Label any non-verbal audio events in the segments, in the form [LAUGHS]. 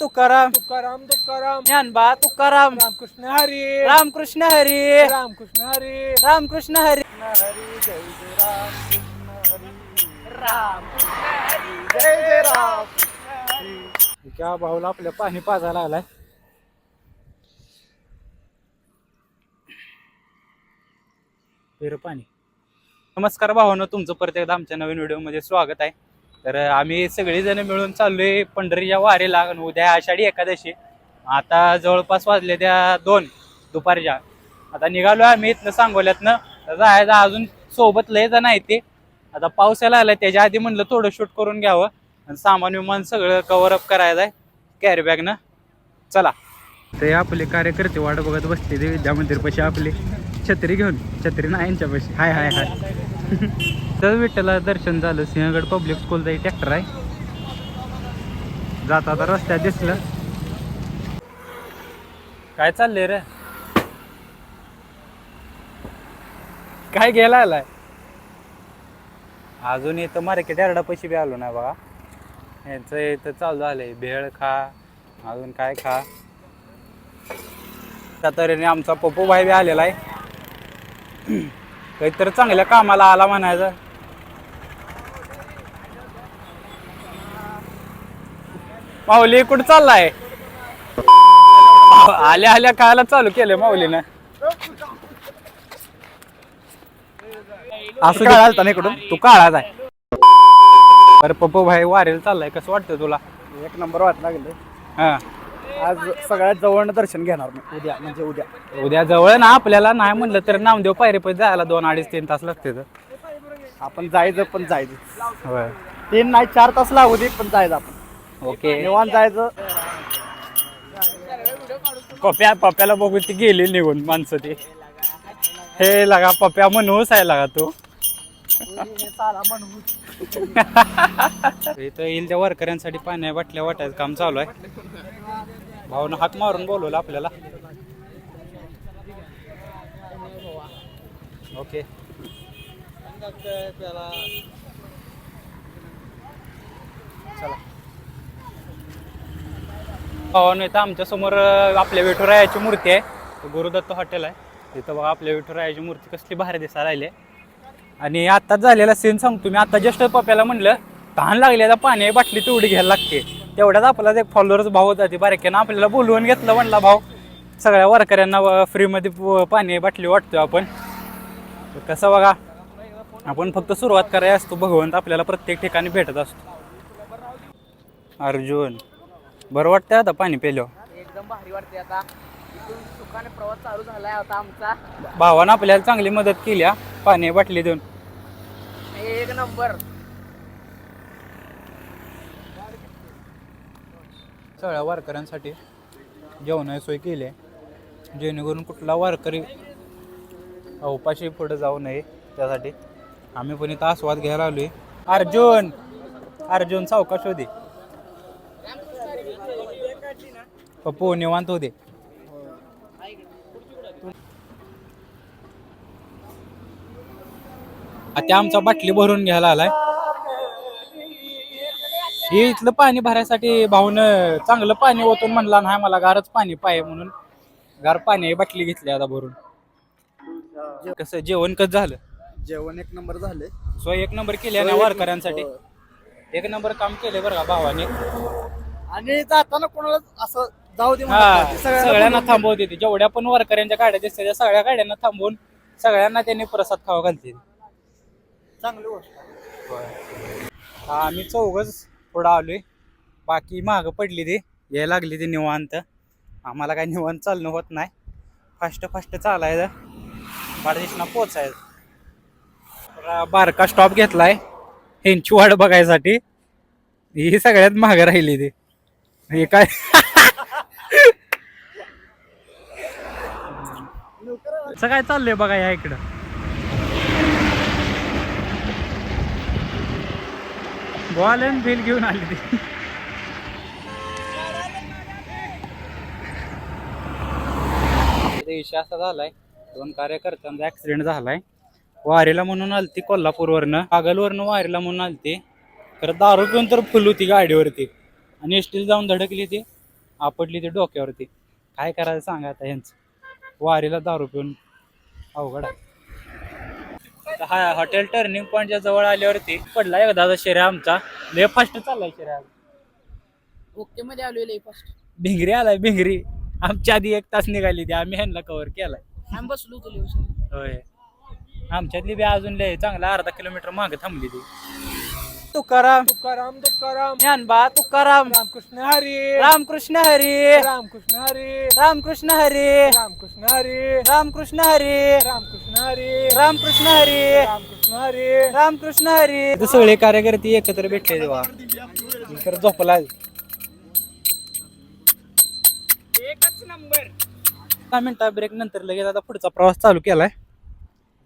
तुकाराम। तुकाराम तुकाराम। ज्ञानबा तुकाराम। रामकृष्ण हरी। रामकृष्ण हरी। रामकृष्ण हरी। रामकृष्ण हरी। जय जय राम त्या भाऊला आपल्या पाणी पाजायला आलाय पाणी. नमस्कार भावानं तुमचं परत एकदा आमच्या नवीन व्हिडिओमध्ये स्वागत आहे. तर आम्ही सगळेजण मिळून चाललोय पंढरीच्या वारीला आणि उद्या आषाढी एकादशी. आता जवळपास वाजले त्या दोन दुपारच्या. आता निघालो आम्ही इथनं सांगोल्यातनं. जायचं अजून सोबत लय जण आहे ते. आता पावसाला आला त्याच्या आधी म्हणलं थोडं शूट करून घ्यावं. आणि सामान विमान सगळं कव्हर अप करायचं आहे कॅरी बॅगनं चला. ते आपले कार्यकर्ते वाट बघत बसते ते विद्या मंदिर आपले आपली छत्री घेऊन. छत्री ना यांच्यापाशी. हाय हाय हाय. तर विठ्ठला दर्शन झालं. सिंहगड पब्लिक स्कूलचा ट्रॅक्टर आहे. जात आता रस्त्यात दिसलं. काय चाललंय रे? काय गेला आलाय? अजून इथं मार्केट एरडा पैसे बी आलो नाही बघा. यांचं इथं चालू झालंय. भेळ खा अजून काय खा. त्या तऱ्हेने आमचा पप्पू भाई बी आलेला आहे. काहीतरी चांगल्या कामाला आला म्हणायचं. माऊली कुठं चाललाय? आल्या आल्या खायला चालू केलं माऊलीनं. असं काढा इकडून? तू काळाच आहे अरे पप्पू भाई वारेल चाललाय. कसं वाटतं तुला? एक नंबर वाट लागले हा. आज सगळ्यात जवळ दर्शन घेणार मी उद्या म्हणजे उद्या. उद्या जवळ ना आपल्याला नाही म्हणलं तर नामदेव पायरी पण जायला दोन अडीच तीन तास लागते आपण जायचं पण जायचं. तीन नाही चार तास लागू दे पण जायचं आपण. ओके. निवांत जायचं. पप्या पप्याला बघून ती गेली निघून माणसं ती. हे लगा पप्या म्हणूस आहे लगा तू. [LAUGHS] इथं येईल त्या वारकऱ्यांसाठी पाण्या बाटल्या वाटायचं काम चालू आहे. भाऊनं हात मारून बोलवलं आपल्याला. ओके. चला. भावानं इथं आमच्यासमोर आपल्या विठुरायाची मूर्ती आहे. गुरुदत्त हॉटेल आहे. तिथं बघा आपल्या विठुरायाची मूर्ती कसली भारी दिसायला राहिली आहे. आणि आत्ताच झालेला सीन सांगतो मी. आता जस्ट पप्याला म्हणलं तहान लागली आता पाणी बाटली तेवढी घ्यायला लागते. तेवढ्याच आपला एक फॉलोअर्स भाव होता ती बारक्यानं आपल्याला बोलवून घेतलं म्हणला भाऊ. सगळ्या वारकऱ्यांना फ्रीमध्ये पाणी बाटली वाटतोय आपण. कसं बघा आपण फक्त सुरुवात करायला असतो. भगवंत आपल्याला प्रत्येक ठिकाणी भेटत असतो. अर्जुन बरं वाटतंय आता पाणी पेल्यावर एकदम भारी वाटते आता. सुखाने प्रवास चालू झालाय आता आमचा. भावानं आपल्याला चांगली मदत केली पाणी बाटली देऊन. एक नंबर. सगळ्या वारकऱ्यांसाठी जेवणाची सोय केली आहे. जेणेकरून कुठला वारकरी उपाशी पुढे जाऊ नये त्यासाठी. आम्ही पण इथं आस्वाद घ्यायला आलोय. अर्जुन! अर्जुन सावकाश होते पप्पू निवांत होते आता आमचा बाटली भरून घ्यायला आलाय. हे इथलं पाणी भरायसाठी भाऊन चांगलं पाणी ओतून म्हणला नाही मला गारच पाणी पाहिजे म्हणून. गार पाणी बाटली घेतली आता भरून. कसं जेवण कसं झालं? जेवण एक नंबर झाले सो एक नंबर केले ना वारकऱ्यांसाठी. एक नंबर काम केले बरं का भावाने? आणि जाताना कोणाला असं जाऊ दे म्हणत हा नाही. सगळ्यांना थांबवते ते जेवढ्या पण वारकऱ्यांच्या गाड्या दिसतात त्या सगळ्या गाड्यांना थांबवून सगळ्यांना त्यांनी प्रसाद खावा घालते. चांगली गोष्ट आम्ही चौघच पुढं आलोय. बाकी मागं पडली ती. याय लागली ती निवांत. आम्हाला काय निवांत चालणं होत नाही. फास्ट फास्ट चालायचं. बारदेशना पोचायचं बारका स्टॉप घेतलाय. ह्यांची वाट बघायसाठी. ही सगळ्यात महाग राहिली ती. हे काय? [LAUGHS] असं काय चाललंय बघा या इकडं. बॉल अँड बिल घेऊन आली ती. विषय असा झालाय दोन कार्यकर्त्यांचा ऍक्सिडेंट झालाय. वारीला म्हणून आलती कोल्हापूरवरनं. पागलवरनं वारीला म्हणून आलती. खरं दारू पिऊन तर फुल होती गाडीवरती. आणि एसटीला जाऊन धडकली ती. आपटली ती डोक्यावरती. काय करायचं सांगा आता यांचं वारीला दारू पिऊन अवघड आहे. तर हा हॉटेल टर्निंग पॉईंटच्या जवळ आल्यावरती पडला एकदा शेऱ्या आमचा. लय फास्ट चाललाय शेऱ्या ओके मध्ये आलोय फर्स्ट भिंगरी आलाय भिंगरी. आमच्या आधी एक तास निघाली ती आम्ही ह्यांना कव्हर केलाय. आम्ही बसलो होतो लय होय. आमच्यातली बी अजून लय चांगला अर्धा किलोमीटर मागे थांबली ती. तुकाराम तुकाराम तुकाराम ज्ञानबा तुकाराम रामकृष्ण हरी रामकृष्ण हरी रामकृष्ण हरी रामकृष्ण हरी रामकृष्ण हरी रामकृष्ण हरी रामकृष्ण हरी रामकृष्ण हरी रामकृष्ण हरी रामकृष्ण हरी सगळे कार्यकर्ते एकत्र भेटले तेव्हा तर झोपला एकच नंबर दहा मिनिटा ब्रेक नंतर लगेच आता पुढचा प्रवास चालू केलाय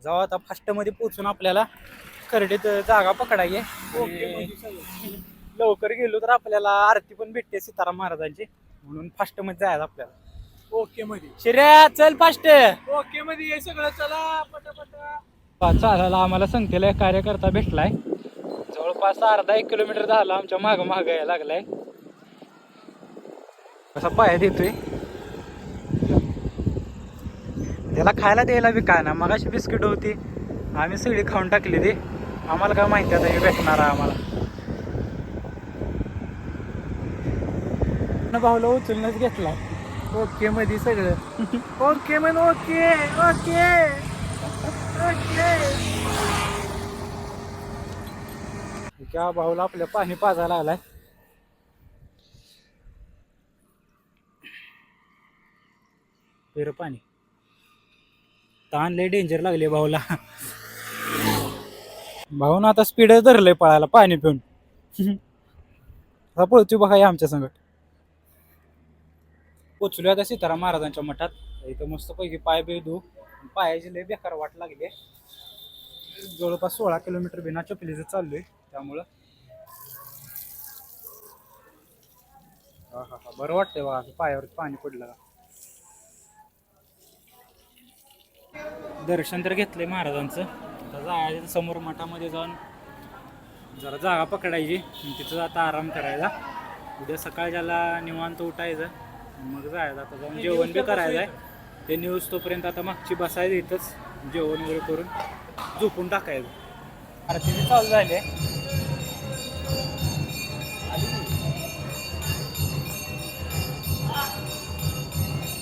जाऊ आता फास्टमध्ये पोहोचून आपल्याला करडीत जागा पकडायची. आणि लवकर गेलो तर आपल्याला आरती पण भेटते सीताराम महाराजांची. म्हणून फास्टमध्ये जायचं आपल्याला. ओके मध्ये. शिर्या चल फास्ट ओके मध्ये. हे सगळं चला पटापटा. चालायला आम्हाला संख्येला एक कार्यकर्ता भेटलाय. जवळपास अर्धा एक किलोमीटर झाला आमच्या माग माग यायला लागलाय. कसा पाया देतोय? त्याला खायला द्यायला बी काय ना मग अशी बिस्किट होती. आम्ही सगळी खाऊन टाकली ती. आम्हाला काय माहिती आता हे भेटणार आहे आम्हाला. न भाऊला उचलूनच घेतलाय. ओके मध्ये सगळं. ओके म्हण ओके ओके ओके. त्या भाऊला आपल्या पाणी पाजायला आलाय. पेर पाणी. ताण लय डेंजर लागले भाऊला. भाऊन आता स्पीड धरलंय पळायला पाणी पिऊन. आता पळतोय बघा या आमच्या संगत पोचलो आता सीताराम महाराजांच्या मठात. इथं मस्त पैकी पाय बी धू पायाची लय बेकार वाट लागली जवळपास सोळा किलोमीटर बिना चपलीचं चाललोय त्यामुळं. हा हा हा. बरं वाटतंय बघा पायावर पाणी पडलं का? दर्शन तर घेतलंय महाराजांचं. जायचं समोर मठामध्ये जाऊन जरा जागा पकडायची. आणि तिथं आता आराम करायचा उद्या सकाळ ज्याला निवांत उठायचं मग जायचं. आता जाऊन जेवण बी करायचं आहे ते न्यूज तोपर्यंत आता मागची बसायचं इथंच. जेवण वगैरे करून झोपून टाकायचं. आरती बी चालू झाली.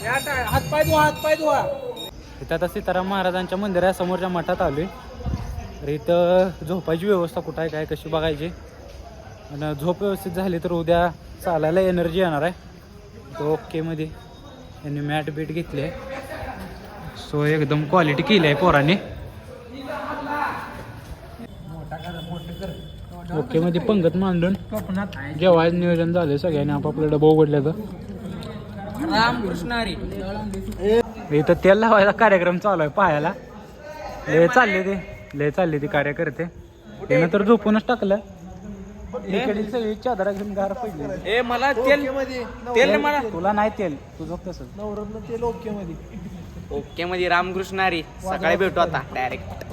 हात पाय धुवा हात पाय धुवा. इथं आता सीताराम महाराजांच्या मंदिरासमोरच्या मठात आलोय. तर इथं झोपायची व्यवस्था कुठं आहे काय कशी बघायची? आणि झोप व्यवस्थित झाली तर उद्या चालायला एनर्जी येणार आहे. तो ओकेमध्ये यांनी मॅट बीट घेतली आहे. सो एकदम क्वालिटी केली आहे पोरांनी. ओकेमध्ये पंगत मांडून जेवायचं नियोजन झालं सगळ्यांनी. आपापलं डबा रामकृष्ण हरी इथं तेल लावायचा कार्यक्रम चालू आहे पाहायला चालले ते. लय चालले ते कार्यकर्ते. त्यानं तर झोपूनच टाकलं. इकडे सगळी चादरा घेऊन गार पडली. ए मला तेल तेल मला. तुला नाही तेल तुझं कसं नवरत्न तेल ओके मध्ये. ओके मध्ये रामकृष्ण हरी. सकाळी भेटू आता डायरेक्ट